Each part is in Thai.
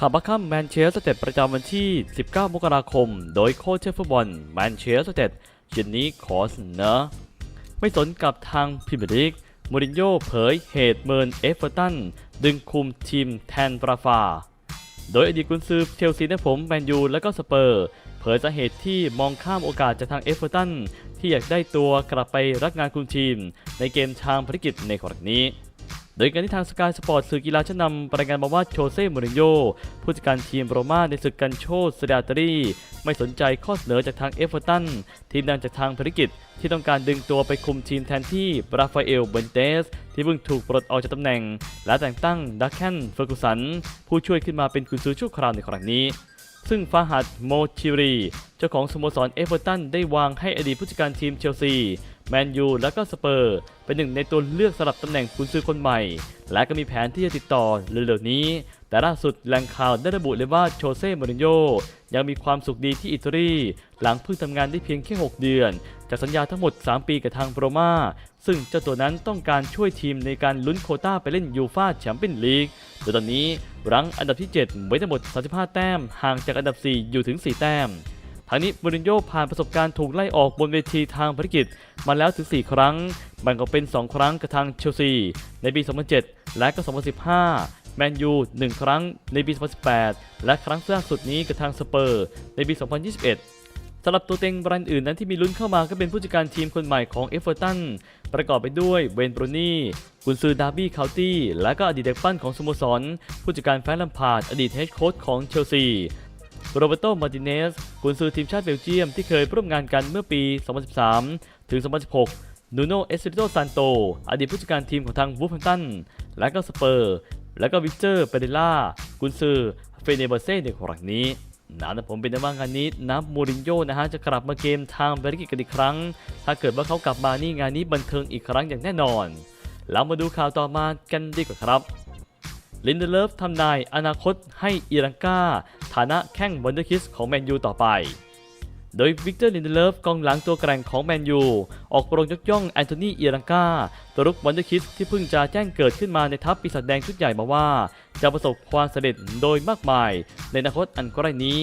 ข่าวบัคัมแมนเชสเตอร์ประจำวันที่ 19 มกราคม โดยโค้ชเชฟฟุตบอลแมนเชสเตอร์เจนนี้ขอเสนอ ไม่สนกับทางพรีเมียร์ลีกมูรินโญ่เผยเหตุเมินเอฟเวอร์ตัน ดึงคุมทีมแทนปราฟา โดยอดีตกุนซือเชลซีได้ผมแมนยูและก็สเปอร์ เผยสาเหตุที่มองข้ามโอกาสจากทางเอฟเวอร์ตัน ที่อยากได้ตัวกลับไปรักงานคุมทีม ในเกมทางภารกิจในครั้งนี้ โดยการที่ทางสกายสปอร์ตสื่อกีฬาชั้นนำรายงานมาว่าโชเซ่มูรินโญ่ผู้จัดการทีมโรม่าในศึกกันโชสเดาตรีไม่สนใจข้อเสนอจากทางเอฟเวอร์ตันทีมดังจากทางภารกิจ ที่ต้องการดึงตัวไปคุมทีมแทนที่ราฟาเอลเบนเตส ที่เพิ่งถูกปลดออกจากตำแหน่ง และแต่งตั้งดักแคนเฟอร์กูสัน ผู้ช่วยขึ้นมาเป็นกุนซือชั่วคราวในครั้งนี้ ซึ่งฟาฮัดโมชิรี เจ้าของสโมสรเอฟเวอร์ตันได้วางให้อดีตผู้จัดการทีมเชลซี แมนยูและก็สเปอร์ เป็นหนึ่งในตัวเลือกสลับตำแหน่งกุนซือคนใหม่ และก็มีแผนที่จะติดต่อเร็วๆนี้ แต่ล่าสุดแหล่งข่าวได้ระบุเลยว่าโชเซ่มอรินโญยังมีความสุขดีที่อิตาลี หลังเพิ่งทำงานได้เพียงแค่ 6 เดือน จากสัญญาทั้งหมด 3 ปีกับทางโรมา ซึ่งเจ้าตัวนั้นต้องการช่วยทีมในการลุ้นโคต้าไปเล่นยูฟาแชมเปี้ยนลีกโดยตอนนี้รั้งอันดับที่ 7 ไว้ทั้งหมด 35 แต้ม ห่างจากอันดับ 4 อยู่ถึง 4 แต้ม ทางนี้มูรินโญ่ผ่านประสบการณ์ถูกไล่ออกบนเวทีทางภารกิจ มาแล้วถึง 4 ครั้งแบ่งออกเป็น 2 ครั้งกับทางเชลซี ในปี 2007 และก็ 2015 แมนยู 1 ครั้งในปี 2018 และครั้งล่าสุดนี้กับทางสเปอร์ ในปี 2021สำหรับตัวเต็งรายอื่นนั้นที่มีลุ้นเข้ามาก็เป็นผู้จัดการทีมคนใหม่ของเอฟเวอร์ตันประกอบไปด้วยเวนบรูนี่กุนซือดาร์บี้คาวตี้และก็อดีตเด็กปั้นของสโมสร ผู้จัดการแฟรงค์ลัมพาร์ดอดีตเฮดโค้ชของเชลซี โรเบโตมาร์ติเนสกุนซือทีมชาติเบลเยียมที่เคยร่วมงานกันเมื่อปี 2013 ถึง 2016นูโนเอสซิโตซานโต อดีตผู้จัดการทีมของทางวูฟแฮมตัน และก็สเปอร์ และก็วิกเตอร์เปเดล่า กุนซือเฟเนเบอร์เซ่ในครั้งนี้นะแต่ผมเป็นในว่างานนี้นับมูรินโญ่นะฮะจะกลับมาเกมทางเบริกิกันอีกครั้ง ถ้าเกิดว่าเขากลับมานี่งานนี้บันเทิงอีกครั้งอย่างแน่นอน แล้วมาดูข่าวต่อมากันดีกว่าครับลินเดเลฟทำนายอนาคตให้อิรังกา ฐานะแข้งวันเดอร์คิสของแมนยูต่อไป โดยวิกเตอร์ลินเดเลฟกองหลังตัวแกร่งของแมนยู ออกโปรงยกย่องแอนโทนีเอรังกาตัวรุกวันเดอร์คิสที่เพิ่งจะแจ้งเกิดขึ้นมาในทัพปีศาจแดงชุดใหญ่มาว่า จะประสบความสำเร็จโดยมากมาย ในอนาคตอันใกล้นี้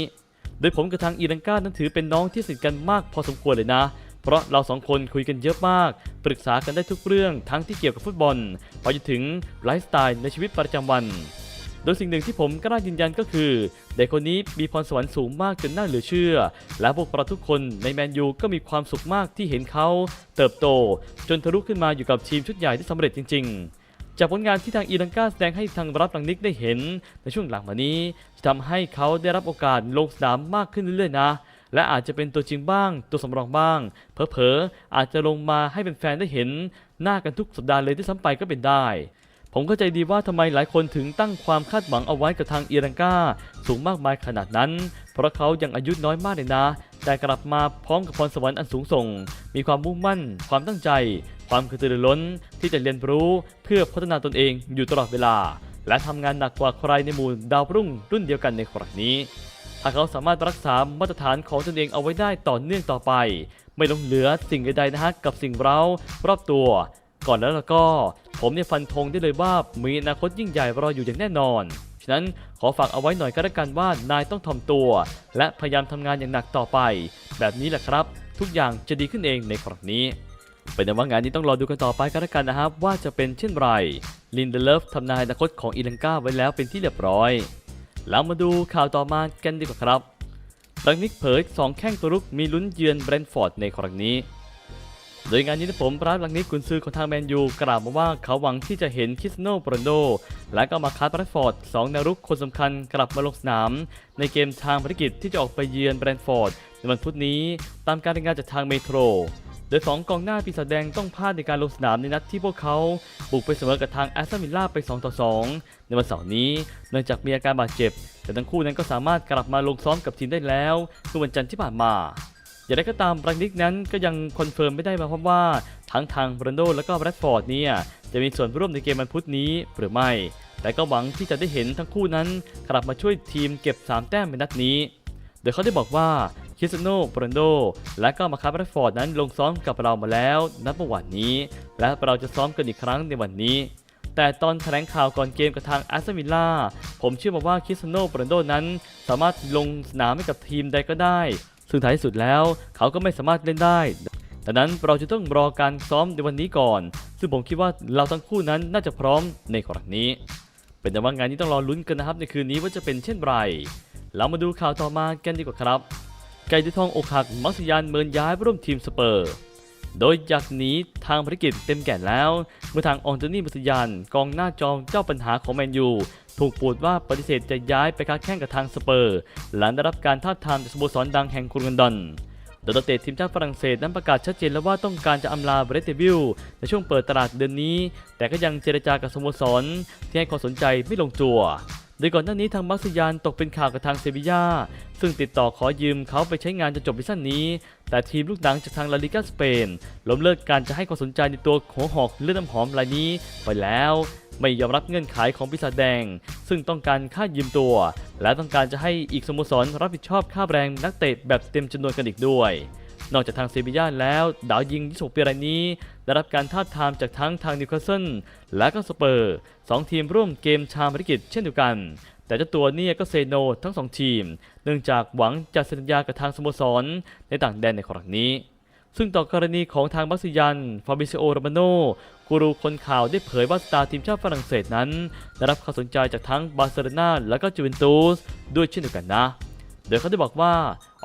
โดยผมกับทางอิรังกานั้นถือเป็นน้องที่สนิทกันมากพอสมควรเลยนะเพราะเราสองคนคุยกันเยอะมาก ปรึกษากันได้ทุกเรื่องทั้งที่เกี่ยวกับฟุตบอล ไปจนถึงไลฟ์สไตล์ในชีวิตประจำวัน โดยสิ่งหนึ่งที่ผมกล้ายืนยันก็คือ เด็กคนนี้มีพรสวรรค์สูงมากจนน่าเหลือเชื่อ และพวกเราทุกคนในแมนยูก็มีความสุขมากที่เห็นเขาเติบโต จนทะลุขึ้นมาอยู่กับทีมชุดใหญ่ที่สำเร็จจริง ๆจากผลงานที่ทางอีลังกาแสดงให้ทางรับลังนิกได้เห็น ในช่วงหลังมานี้จะทำให้เขาได้รับโอกาสลงสนามมากขึ้นเรื่อยๆนะ และอาจจะเป็นตัวจริงบ้าง ตัวสำรองบ้าง เผลอๆอาจจะลงมาให้เป็นแฟนได้เห็น หน้ากันทุกสัปดาห์เลยที่ซ้ำไปก็เป็นได้ ผมเข้าใจดีว่าทำไมหลายคนถึงตั้งความคาดหวังเอาไว้กับทางอีรังกาสูงมากมายขนาดนั้น เพราะเขายังอายุน้อยมากเลยนะ แต่กลับมาพร้อมกับพรสวรรค์อันสูงส่ง มีความมุ่งมั่น ความตั้งใจ ความกระตือรือร้นที่จะเรียนรู้เพื่อพัฒนาตนเองอยู่ตลอดเวลา และทำงานหนักกว่าใครในหมู่ดาวรุ่งรุ่นเดียวกันในครั้งนี้ถ้าเขาสามารถรักษามาตรฐานของตนเองเอาไว้ได้ต่อเนื่องต่อไป ไม่ลงเหลือสิ่งใดๆนะฮะกับสิ่งเร้ารอบตัว ก่อนแล้วล้วก็ ผมเนี่ยฟันธงได้เลยว่ามีอนาคตยิ่งใหญ่รออยู่อย่างแน่นอน ฉะนั้นขอฝากเอาไว้หน่อยก็แล้วกันว่านายต้องถ่อมตัว และพยายามทำงานอย่างหนักต่อไป แบบนี้แหละครับ ทุกอย่างจะดีขึ้นเองในครั้งนี้เป็นว่างานนี้ต้องรอดูกันต่อไปก็แล้วกันนะครับ ว่าจะเป็นเช่นไรลินเดเลฟทำนายอนาคตของอีลังกาไว้แล้วเป็นที่เรียบร้อย แล้วมาดูข่าวต่อมากันดีกว่าครับรังนิกเผยสองแข้งตัวรุกมีลุ้นเยือนแบรนท์ฟอร์ดในครั้งนี้ ดยงานนี้ผมราบลังนิกกุนซือของทางแมนยูกล่าวมาว่าเขาหวังที่จะเห็นคริสโนโปรนโด และก็มาคาร์แบรนฟอร์ดสองแนวรุกคนสำคัญกลับมาลงสนาม ในเกมทางภารกิจที่จะออกไปเยือนแบรนฟอร์ดในวันพุธนี้ตามการรายงานจากทางเมโทรโดยสองกองหน้าปีศาจแดงต้องพลาดในการลงสนามในนัดที่พวกเขาบุกไปเสมอกับทางแอสตันวิลล่าไป 2 ต่อ 2 ในวันเสาร์นี้ เนื่องจากมีอาการบาดเจ็บ แต่ทั้งคู่นั้นก็สามารถกลับมาลงซ้อมกับทีมได้แล้วเมื่อวันจันทร์ที่ผ่านมา อย่างไรก็ตามรังนิกนั้นก็ยังคอนเฟิร์มไม่ได้มาพบว่าทั้งทางบรันโดและก็แบรดฟอร์ดเนี่ยจะมีส่วนร่วมในเกมวันพุธนี้หรือไม่แต่ก็หวังที่จะได้เห็นทั้งคู่นั้นกลับมาช่วยทีมเก็บ 3 แต้มในนัดนี้ โดยเขาได้บอกว่าคริสเตยโนโปรนโด และก็มาคาร์แบรดฟอร์ดนั้นลงซ้อมกับเรามาแล้วนัดเมื่อวานนี้ และเราจะซ้อมกันอีกครั้งในวันนี้ แต่ตอนแถลงข่าวก่อนเกมกับทางอาร์เซนวิลล่าผมเชื่อมาว่าคริสเตียโนโรนัลโดนั้น สามารถลงสนามให้กับทีมใดก็ได้ ซึ่งท้ายสุดแล้วเขาก็ไม่สามารถเล่นได้ดังนั้นเราจะต้องรอการซ้อมในวันนี้ก่อน ซึ่งผมคิดว่าเราทั้งคู่นั้นน่าจะพร้อมในครั้งนี้ เป็นแต่ว่างานนี้ต้องรอลุ้นกันนะครับในคืนนี้ว่าจะเป็นเช่นไร เรามาดูข่าวต่อมากันดีกว่าครับ ไก่ที่ทองอกหักมักสยานเมินย้ายร่วมทีมสเปอร์ โดยจากนี้ทางภารกิจเต็มแก่นแล้ว เมื่อทางอองโตนี่มัสยานกองหน้าจองเจ้าปัญหาของแมนยูถูกปูดว่าปฏิเสธจะย้ายไปค้าแข่งกับทางสเปอร์ หลังได้รับการท้าบทามจากสโมสรดังแห่งกรุงลอนดอนโดยนักเตะทีมชาติฝรั่งเศสนั้นประกาศชัดเจนแล้วว่าต้องการจะอำลาเบรตเตวิลในช่วงเปิดตลาดเดือนนี้ แต่ก็ยังเจรจากับสโมสรที่ให้ความสนใจไม่ลงตัว ดยก่อนหน้านี้ทางมักซิยานตกเป็นข่าวกับทางเซบียาซึ่งติดต่อขอยืมเขาไปใช้งานจนจบซีซั่นนี้ แต่ทีมลูกหนังจากทางลาลิกาสเปนล้มเลิกการจะให้ความสนใจในตัวหัวหอกเลือดน้ำหอมรายนี้ไปแล้วไม่ยอมรับเงื่อนไขของปีศาจแดง ซึ่งต้องการค่ายืมตัว และต้องการจะให้อีกสโมสรรับผิดชอบค่าแรงนักเตะแบบเต็มจำนวนกันอีกด้วย นอกจากทางเซบียาแล้ว ดาวยิง 26 ปีรายนี้ ได้รับการท้าบทามจากทั้งทางนิวคาสเซิลและก็สเปอร์สองทีมร่วมเกมชามภารกิจเช่นเดียวกัน แต่เจ้าตัวเนี่ยก็เซโนทั้งสองทีม เนื่องจากหวังจะเซ็นสัญญากับทางสโมสรในต่างแดนในครั้งนี้ ซึ่งต่อกรณีของทางบัสซิยัน ฟาบิซโอโรมาโนกูรูคนข่าวได้เผยว่าสตาร์ทีมชาติฝรั่งเศสนั้น ได้รับความสนใจจากทั้งบาร์เซโลนาและก็จูเวนตุสด้วยเช่นเดียวกันนะ โดยเขาได้บอกว่า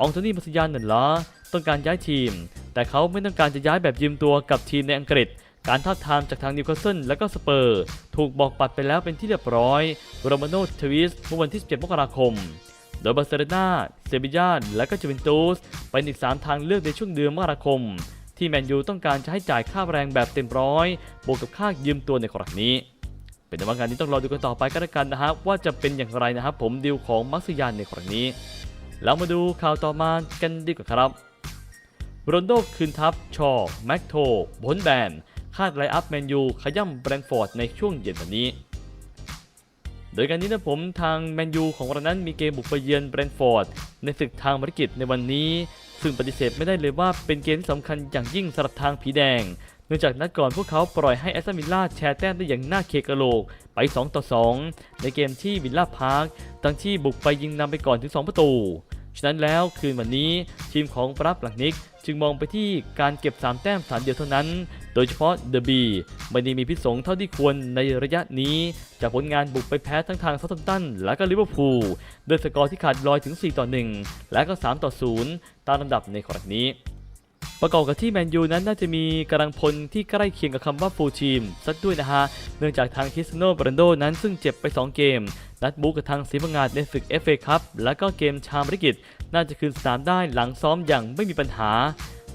องโทนี่บัสซิยันนั่นเหรอ ต้องการย้ายทีม แต่เขาไม่ต้องการจะย้ายแบบยืมตัวกับทีมในอังกฤษ การท้าบทามจากทางนิวคาสเซิลและก็สเปอร์ ถูกบอกปัดไปแล้วเป็นที่เรียบร้อยโรมาโนทวิสเมื่อวันที่ 17 มกราคม โดยบาร์เซโลนาเซบียาและก็จูเวนตุสเป็นอีก 3 ทางเลือกในช่วงเดือนมกราคม ที่แมนยูต้องการจะให้จ่ายค่าแรงแบบเต็มร้อยบวกกับค่ายืมตัวในครั้งนี้เป็นแต่ว่างานนี้ต้องรอดูกันต่อไปก็แล้วกันนะฮะว่าจะเป็นอย่างไรนะครับผมดีลของมักซิยานในครั้งนี้ แล้วมาดูข่าวต่อมากันดีกว่าครับ โรนโดคืนทัพชอ แม็กโทบนแบน คาดไลอัพแมนยู ขย่ำแบรนฟอร์ดในช่วงเย็นวันนี้ โดยการนี้นะผมทางแมนยูของเรานั้นมีเกมบุกไปเยือนแบรนฟอร์ด ในศึกทางภารกิจในวันนี้ ซึ่งปฏิเสธไม่ได้เลยว่าเป็นเกมที่สำคัญอย่างยิ่งสำหรับทางผีแดง เนื่องจากนัดก่อนพวกเขาปล่อยให้แอสตันวิลล่าแชร์แต้มได้อย่างน่าเคกะโหลกไป2ต่อ2ในเกมที่วิลล่าพาร์คทั้งที่บุกไปยิงนำไปก่อนถึง 2 ประตู ฉะนั้นแล้วคืนวันนี้ทีมของปรับหลังนิกจึงมองไปที่การเก็บ 3 แต้มสามเดียวเท่านั้น โดยเฉพาะเดอะบีไม่ได้มีพิษสงเท่าที่ควรในระยะนี้ จากผลงานบุกไปแพ้ทั้งทางเซาท์ทันตัน และก็ลิเวอร์พูลด้วยสกอร์ที่ขาดลอยถึง 4 ต่อ 1 และก็ 3 ต่อ 0 ตามลำดับในครั้งนี้ ประกอบกับที่แมนยูนั้นน่าจะมีกำลังพลที่ใกล้เคียงกับคำว่าฟูลทีมสักด้วยนะฮะ เนื่องจากทางคริสโนบรันโดนั้นซึ่งเจ็บไป 2 เกม นัดบุกกับทางสีพังงาดในศึก FA ครับและก็เกมชามภารกิต น่าจะคืนสนามได้หลังซ้อมอย่างไม่มีปัญหา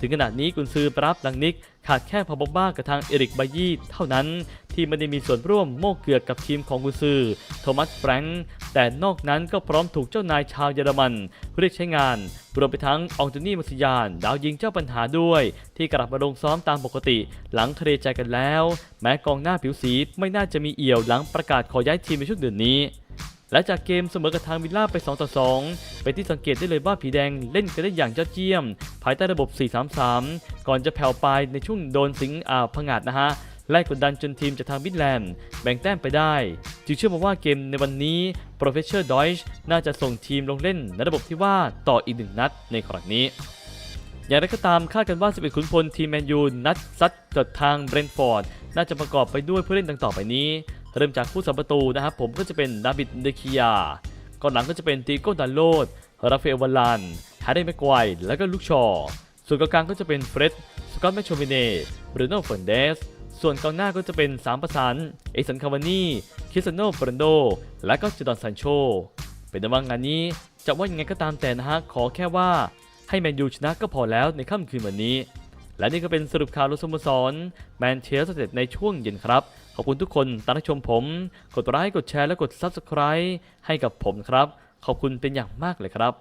ถึงขนาดนี้กุนซือรับลังนิก ขาดแค่พอบบบ้ากับทางเอริกบายี่เท่านั้น ที่ไม่ได้มีส่วนร่วมโมกเกือกกับทีมของกุนซือโทมัสแฟรงค์แต่นอกนั้นก็พร้อมถูกเจ้านายชาวเยอรมันเรียกใช้งาน รวมไปทั้งอองโตนี่มัสยาน ดาวยิงเจ้าปัญหาด้วย ที่กลับมาลงซ้อมตามปกติ หลังเทรใจกันแล้ว แม้กองหน้าผิวสีไม่น่าจะมีเอี่ยวหลังประกาศขอย้ายทีมในช่วงเดือนนี้ และจากเกมเสมอกับทางวิลล่าไป 2 ต่อ 2 เป็นที่สังเกตได้เลยว่าผีแดงเล่นกันได้อย่างยอดเยี่ยม ภายใต้ระบบ 4-3-3 ก่อนจะแผ่วปลายในช่วงโดนสิงอ่าวพงาดนะฮะไล่กดดันจนทีมจากทางมิดแลนด์แบ่งแต้มไปได้ จึงเชื่อมาว่าเกมในวันนี้โปรเฟสเชอร์ดอยช์น่าจะส่งทีมลงเล่นในระบบที่ว่าต่ออีกหนึ่งนัดในครั้งนี้อย่างไรก็ตามคาดกันว่า 11 ขุนพลทีมแมนยูนัดซัดกับทางเบรนฟอร์ด น่าจะประกอบไปด้วยผู้เล่นดังต่อไปนี้ เริ่มจากผู้สัมประตูนะครับผมก็จะเป็นดาบิดเดคิยาก่อนหลังก็จะเป็นตีโก้ดันโลดราฟเอลวาลันแฮร์รี่แม็กไกวและก็ลูกชอ ส่วนกลางก็จะเป็นเฟร็ดสกอตแมชโชมิเน่บรูโน่เฟรนเดสส่วนกองหน้าก็จะเป็น 3 ประสานเอสันคาวานี่คิสเตยโนเฟรนโด และก็จอร์แดนซานโช เป็นแต่ว่างานนี้จะว่ายังไงก็ตามแต่นะฮะ ขอแค่ว่าให้แมนยูชนะก็พอแล้วในค่ำคืนวันนี้ และนี่ก็เป็นสรุปข่าวรถสโมสรแมนเชสเตอร์ในช่วงเย็นครับ ขอบคุณทุกคนตามรับชมผม กดไลค์กดแชร์และกด Subscribe ให้กับผมครับ ขอบคุณเป็นอย่างมากเลยครับ